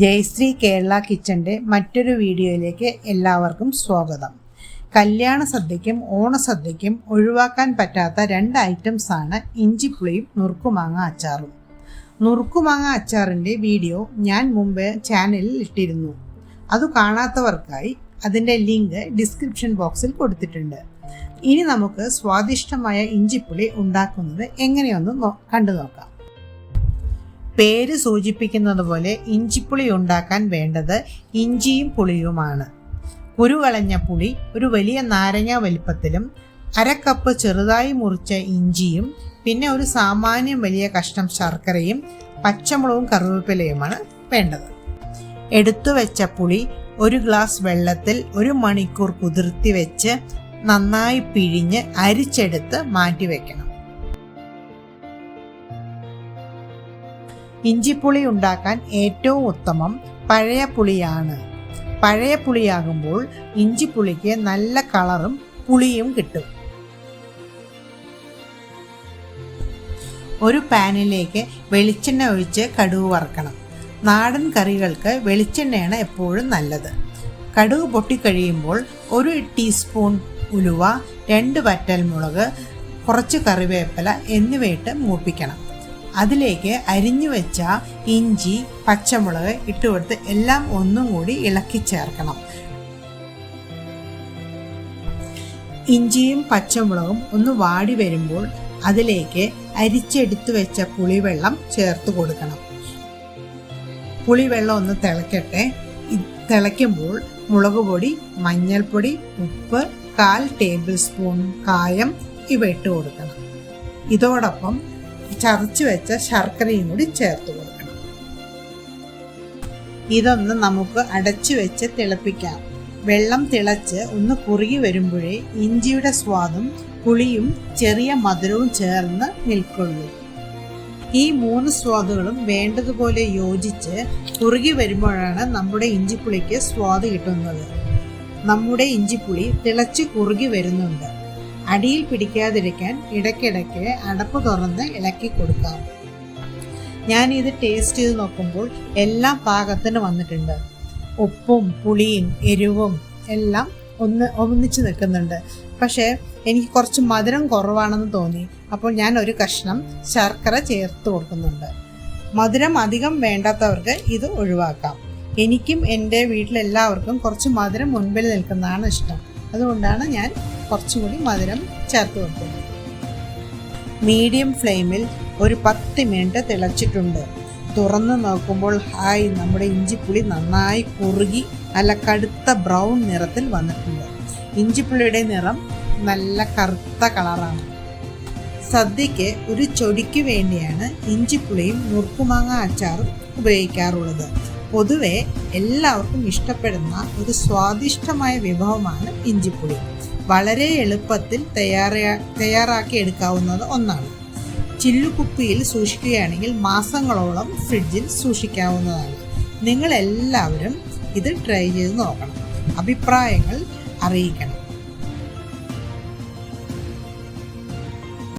ജയശ്രീ കേരള കിച്ചന്റെ മറ്റൊരു വീഡിയോയിലേക്ക് എല്ലാവർക്കും സ്വാഗതം. കല്യാണ സദ്യയ്ക്കും ഓണസദ്യയ്ക്കും ഒഴിവാക്കാൻ പറ്റാത്ത രണ്ട് ഐറ്റംസാണ് ഇഞ്ചിപ്പുളിയും നുറുക്കുമാങ്ങ അച്ചാറും. നുറുക്കുമാങ്ങ അച്ചാറിന്റെ വീഡിയോ ഞാൻ മുമ്പ് ചാനലിൽ ഇട്ടിരുന്നു. അത് കാണാത്തവർക്കായി അതിന്റെ ലിങ്ക് ഡിസ്ക്രിപ്ഷൻ ബോക്സിൽ കൊടുത്തിട്ടുണ്ട്. ഇനി നമുക്ക് സ്വാദിഷ്ടമായ ഇഞ്ചിപ്പുളി ഉണ്ടാക്കുന്നത് എങ്ങനെയൊന്ന് കണ്ടു നോക്കാം പേര് സൂചിപ്പിക്കുന്നത് പോലെ ഇഞ്ചിപ്പുളി ഉണ്ടാക്കാൻ വേണ്ടത് ഇഞ്ചിയും പുളിയുമാണ്. കുരുകളഞ്ഞ പുളി ഒരു വലിയ നാരങ്ങ വലിപ്പത്തിലും അരക്കപ്പ് കപ്പ് ചെറുതായി മുറിച്ച ഇഞ്ചിയും പിന്നെ ഒരു സാമാന്യം വലിയ കഷ്ണം ശർക്കരയും പച്ചമുളകും കറിവേപ്പിലയുമാണ് വേണ്ടത്. എടുത്തു വെച്ച പുളി ഒരു ഗ്ലാസ് വെള്ളത്തിൽ ഒരു മണിക്കൂർ കുതിർത്തി വെച്ച് നന്നായി പിഴിഞ്ഞ് അരിച്ചെടുത്ത് മാറ്റി ഇഞ്ചിപ്പുളി ഉണ്ടാക്കാൻ ഏറ്റവും ഉത്തമം പഴയ പുളിയാണ്. പഴയ പുളിയാകുമ്പോൾ ഇഞ്ചിപ്പുളിക്ക് നല്ല കളറും പുളിയും കിട്ടും. ഒരു പാനിലേക്ക് വെളിച്ചെണ്ണ ഒഴിച്ച് കടുക് വറക്കണം. നാടൻ കറികൾക്ക് വെളിച്ചെണ്ണയാണ് എപ്പോഴും നല്ലത്. കടുക് പൊട്ടിക്കഴിയുമ്പോൾ ഒരു ടീസ്പൂൺ ഉലുവ രണ്ട് വറ്റൽമുളക് കുറച്ച് കറിവേപ്പില എന്നിവയിട്ട് മൂപ്പിക്കണം. അതിലേക്ക് അരിഞ്ഞു വെച്ച ഇഞ്ചി പച്ചമുളക് ഇട്ടുകൊടുത്ത് എല്ലാം ഒന്നും കൂടി ഇളക്കി ചേർക്കണം. ഇഞ്ചിയും പച്ചമുളകും ഒന്ന് വാടി വരുമ്പോൾ അതിലേക്ക് അരിച്ചെടുത്തു വെച്ച പുളിവെള്ളം ചേർത്ത് കൊടുക്കണം. പുളിവെള്ളം ഒന്ന് തിളക്കട്ടെ. തിളയ്ക്കുമ്പോൾ മുളക് പൊടി മഞ്ഞൾപ്പൊടി ഉപ്പ് കാൽ ടേബിൾ സ്പൂൺ കായം ഇവ ഇട്ട് കൊടുക്കണം. ഇതോടൊപ്പം ചതച്ചു വെച്ച ശർക്കരയും കൂടി ചേർത്ത് കൊടുക്കണം. ഇതൊന്ന് നമുക്ക് അടച്ചു വെച്ച് തിളപ്പിക്കാം. വെള്ളം തിളച്ച് ഒന്ന് കുറുകി വരുമ്പോഴേ ഇഞ്ചിയുടെ സ്വാദും പുളിയും ചെറിയ മധുരവും ചേർന്ന് നിൽക്കുള്ളൂ. ഈ മൂന്ന് സ്വാദുകളും വേണ്ടതുപോലെ യോജിച്ച് കുറുകി വരുമ്പോഴാണ് നമ്മുടെ ഇഞ്ചിപ്പുളിക്ക് സ്വാദ് കിട്ടുന്നത്. നമ്മുടെ ഇഞ്ചിപ്പുളി തിളച്ച് കുറുകി വരുന്നുണ്ട്. അടിയിൽ പിടിക്കാതിരിക്കാൻ ഇടയ്ക്കിടയ്ക്ക് അടപ്പ് തുറന്ന് ഇളക്കി കൊടുക്കാം. ഞാൻ ഇത് ടേസ്റ്റ് ചെയ്ത് നോക്കുമ്പോൾ എല്ലാം പാകത്തിന് വന്നിട്ടുണ്ട്. ഉപ്പും പുളിയും എരിവും എല്ലാം ഒന്ന് ഒന്നിച്ച് നിൽക്കുന്നുണ്ട്. പക്ഷേ എനിക്ക് കുറച്ച് മധുരം കുറവാണെന്ന് തോന്നി. അപ്പോൾ ഞാൻ ഒരു കഷ്ണം ശർക്കര ചേർത്ത് കൊടുക്കുന്നുണ്ട്. മധുരം അധികം വേണ്ടാത്തവർക്ക് ഇത് ഒഴിവാക്കാം. എനിക്കും എന്റെ വീട്ടിലെല്ലാവർക്കും കുറച്ച് മധുരം മുൻപിൽ നിൽക്കുന്നതാണ് ഇഷ്ടം. അതുകൊണ്ടാണ് ഞാൻ കുറച്ചും കൂടി മധുരം ചേർത്ത് കൊടുക്കുന്നത് മീഡിയം ഫ്ലെയിമിൽ ഒരു പത്ത് മിനിറ്റ് തിളച്ചിട്ടുണ്ട്. തുറന്ന് നോക്കുമ്പോൾ ഹായ് നമ്മുടെ ഇഞ്ചിപ്പുളി നന്നായി കുറുകി നല്ല കടുത്ത ബ്രൗൺ നിറത്തിൽ വന്നിട്ടുണ്ട്. ഇഞ്ചിപ്പുളിയുടെ നിറം നല്ല കറുത്ത കളറാണ്. സദ്യയ്ക്ക് ഒരു ചൊടിക്ക് വേണ്ടിയാണ് ഇഞ്ചിപ്പുളിയും നുറുക്കുമാങ്ങ അച്ചാറും ഉപയോഗിക്കാറുള്ളത്. പൊതുവെ എല്ലാവർക്കും ഇഷ്ടപ്പെടുന്ന ഒരു സ്വാദിഷ്ടമായ വിഭവമാണ് ഇഞ്ചിപ്പുളി. വളരെ എളുപ്പത്തിൽ തയ്യാറാ തയ്യാറാക്കി എടുക്കാവുന്നത് ഒന്നാണ്. ചില്ലുകുപ്പിയിൽ സൂക്ഷിക്കുകയാണെങ്കിൽ മാസങ്ങളോളം ഫ്രിഡ്ജിൽ സൂക്ഷിക്കാവുന്നതാണ്. നിങ്ങൾ എല്ലാവരും ഇത് ട്രൈ ചെയ്ത് നോക്കണം. അഭിപ്രായങ്ങൾ അറിയിക്കണം.